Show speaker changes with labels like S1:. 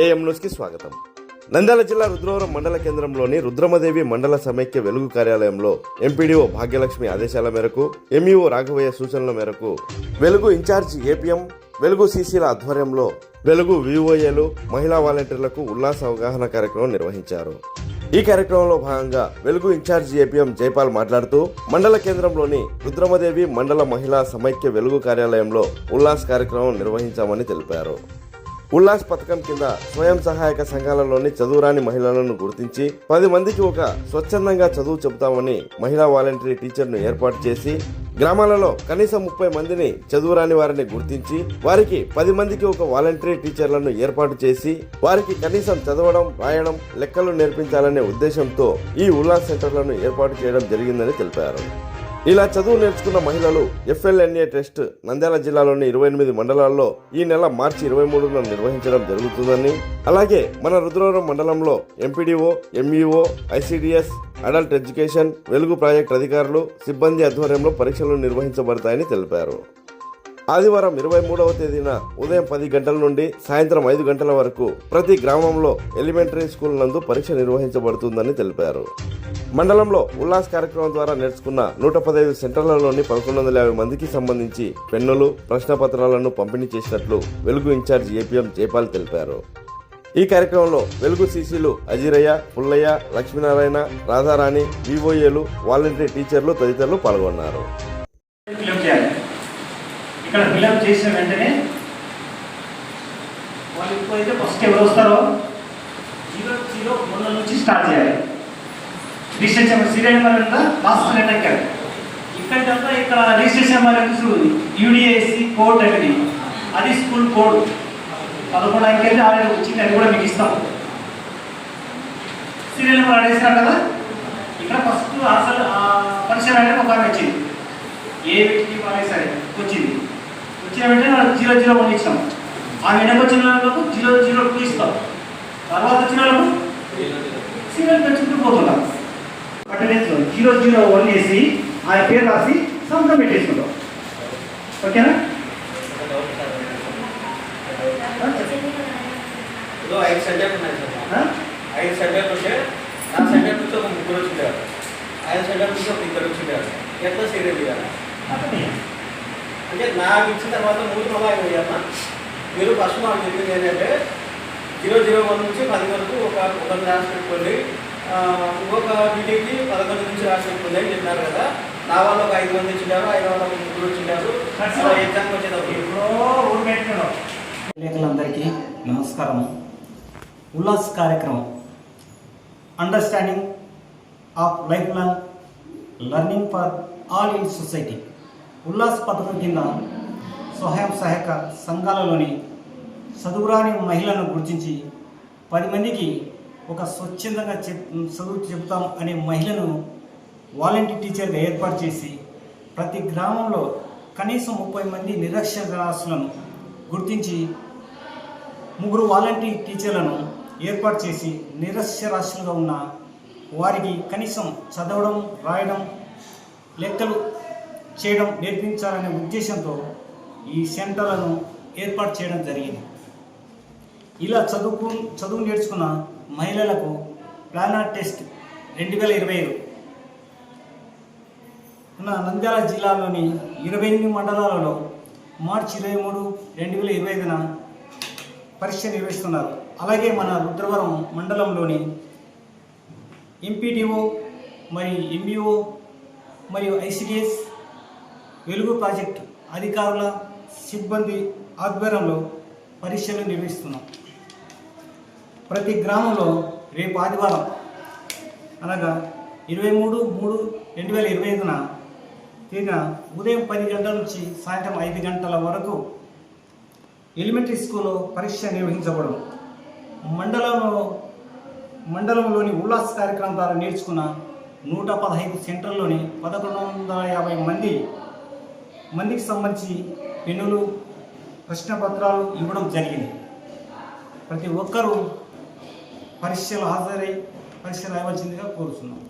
S1: AM న్యూస్కి స్వాగతం. నంద్యాల జిల్లా రుద్రవరం మండల కేంద్రంలోని రుద్రమదేవి మండల సమైక్య వెలుగు కార్యాలయంలో ఎంపీడీఓ భాగ్యలక్ష్మి ఆదేశాల మేరకు ఎంఈఓ రాఘవయ్య సూచనల మేరకు వెలుగు ఇన్ఛార్జి ఏపీఎం వెలుగు సీసీల ఆధ్వర్యంలో వెలుగు వివోఏలు మహిళా వాలంటీర్లకు ఉల్లాస అవగాహన కార్యక్రమం నిర్వహించారు. ఈ కార్యక్రమంలో భాగంగా వెలుగు ఇన్ఛార్జ్ ఏపీఎం జైపాల్ మాట్లాడుతూ మండల కేంద్రంలోని రుద్రమదేవి మండల మహిళా సమైక్య వెలుగు కార్యాలయంలో ఉల్లాస్ కార్యక్రమం నిర్వహించామని తెలిపారు. ఉల్లాస్ పథకం కింద స్వయం సహాయక సంఘాలలోని చదువురాని మహిళలను గుర్తించి పది మందికి ఒక స్వచ్ఛందంగా చదువు చెబుతామని మహిళా వాలంటరీ టీచర్ను ఏర్పాటు చేసి గ్రామాలలో కనీసం ముప్పై మందిని చదువురాని వారిని గుర్తించి వారికి పది మందికి ఒక వాలంటరీ టీచర్లను ఏర్పాటు చేసి వారికి కనీసం చదవడం రాయడం లెక్కలు నేర్పించాలనే ఉద్దేశంతో ఈ ఉల్లాస్ సెంటర్లను ఏర్పాటు చేయడం జరిగిందని తెలిపారు. ఇలా చదువు నేర్చుకున్న మహిళలు ఎఫ్ఎల్ఎన్ఏ టెస్ట్ నంద్యాల జిల్లాలోని ఇరవై ఎనిమిది మండలాల్లో ఈ నెల మార్చి ఇరవై మూడున నిర్వహించడం జరుగుతుందని అలాగే మన రుద్రవరం మండలంలో MPDO MEO ICDS adult education Velugu project అధికారులు సిబ్బంది ఆధ్వర్యంలో పరీక్షలు నిర్వహించబడతాయని తెలిపారు. ఆదివారం ఇరవై మూడవ తేదీన ఉదయం పది గంటల నుండి సాయంత్రం ఐదు గంటల వరకు ప్రతి గ్రామంలో ఎలిమెంటరీ స్కూల్ నందు పరీక్ష నిర్వహించబడుతుందని తెలిపారు. మండలంలో ఉల్లాస్ కార్యక్రమం ద్వారా నేర్చుకున్న నూట పదహైదు సెంటర్లలోని పదకొండు వందల యాభై మందికి సంబంధించి పెన్నులు ప్రశ్నపత్రాలను పంపిణీ చేసినట్లు వెలుగు ఇన్ఛార్జ్ ఏపీఎం జైపాల్ తెలిపారు. ఈ కార్యక్రమంలో వెలుగు సీసీలు అజీరయ్య పుల్లయ్య లక్ష్మీనారాయణ రాధారాణి వివోఏలు వాలంటీర్ టీచర్లు తదితరులు పాల్గొన్నారు.
S2: ఇక్కడ ఫిల్అప్ చేసిన వెంటనే వాళ్ళు ఎప్పుడైతే ఫస్ట్ ఎవరు వస్తారో జీరో జీరో మొన్న నుంచి స్టార్ట్ చేయాలి. రిజిస్ట్రేషన్ సీరియల్ నెంబర్ ఎంత లాస్ట్ లెటర్ ఎక్కాలి. ఇక్కడికంతా ఇక్కడ రిజిస్ట్రేషన్ నెంబర్ చూడు యూడిఎస్సి కోడ్ అనేది అది స్కూల్ కోడ్ పదకొండు అంకెళ్ళి ఆల్రెడీ వచ్చింది అది కూడా మీకు ఇస్తాం. సీరియల్ నెంబర్ అడిగిస్తారు కదా? ఇక్కడ ఫస్ట్ అసలు పరిచయం అనేది ఒక వచ్చింది. ఏ వ్యక్తికి వాళ్ళకి సరే వచ్చింది. వచ్చిన వెంటనే వాళ్ళకి జీరో జీరో వన్ ఇచ్చాం. ఆ వెనక వచ్చిన వాళ్ళకు జీరో జీరో టూ ఇస్తాం. తర్వాత వచ్చిన వాళ్ళకు సీరియల్ పెంచుకుంటూ పోతున్నాం అటెండెన్స్లో జీరో జీరో వన్ వేసి ఆ పేరు రాసి సంతకం పెట్టేసుకుంటాం ఓకేనా?
S3: ఐదు సెంటర్లు ఉన్నాయి? సార్. ఐదు సెంటర్లు ఉంటే నా సెంటర్ నుంచి ఒక ముగ్గురు వచ్చింటారు. ఐదు సెంటర్ నుంచి ఒక ఇద్దరు వచ్చింటారు. ఎట్లా సీరియల్. అంటే నాకు ఇచ్చిన తర్వాత మూడు ఆయన ఇవ్వాలన్నా మీరు ఫస్ట్ మాకు చెప్పింది ఏంటంటే జీరో జీరో వన్ నుంచి పది వరకు ఒక ఒక రాసి పెట్టుకోండి. ఆ, ఇంకొక మీటింగ్కి పదకొండు నుంచి రాసి పెట్టుకోండి అని చెప్పినారు కదా. నా వాళ్ళు ఒక ఐదు మంది వచ్చింటారు ఐదు వాళ్ళు ఒక ముగ్గురు ఎగ్జామ్ వచ్చేటప్పుడు.
S4: లేఖలందరికీ నమస్కారం. ఉల్లాస్ కార్యక్రమం. Understanding of life long learning for all in society Ullas పథకం కింద స్వయం సహాయక సంఘాలలోని చదువురాని మహిళలను గుర్తించి పది మందికి ఒక స్వచ్ఛందంగా చెప్ చదువు చెబుతాం అనే మహిళను వాలంటీర్ టీచర్గా ఏర్పాటు చేసి ప్రతి గ్రామంలో కనీసం ముప్పై మంది నిరక్షరాస్తులను గుర్తించి ముగ్గురు వాలంటీర్ టీచర్లను ఏర్పాటు చేసి నిరక్షరాస్తులుగా ఉన్న వారికి కనీసం చదవడం రాయడం లెక్కలు చేయడం నేర్పించాలనే ఉద్దేశంతో ఈ సెంటర్లను ఏర్పాటు చేయడం జరిగింది. ఇలా చదువుకు చదువు నేర్చుకున్న మహిళలకు ప్లానర్ టెస్ట్ రెండు వేల ఇరవై ఐదు. ఉన్న నంద్యాల జిల్లాలోని ఇరవై ఎనిమిది మండలాలలో మార్చి ఇరవై మూడు రెండు వేల ఇరవై ఐదున పరీక్ష నిర్వహిస్తున్నారు. అలాగే మన రుద్రవరం మండలంలోని ఎంపీటీఓ మరియు ఎంఈఓ మరియు ఐసిడిఎస్ వెలుగు ప్రాజెక్ట్ అధికారుల సిబ్బంది ఆధ్వర్యంలో పరీక్షలు నిర్వహిస్తున్నాం. ప్రతి గ్రామంలో రేపు ఆదివారం అనగా ఇరవై మూడు మూడు రెండు వేల ఇరవై ఐదున తేదీన ఉదయం పది గంటల నుంచి సాయంత్రం ఐదు గంటల వరకు ఎలిమెంటరీ స్కూల్లో పరీక్ష నిర్వహించబడను. మండలంలో మండలంలోని ఉల్లాస్ కార్యక్రమం ద్వారా నేర్చుకున్న నూట పదహైదు సెంటర్లోని పదకొండు వందల యాభై మంది మందికి సంబంధించి పెన్నులు ప్రశ్న పత్రాలు ఇవ్వడం జరిగింది. ప్రతి ఒక్కరూ పరీక్షలు హాజరై పరీక్ష రాయవలసిందిగా కోరుతున్నాం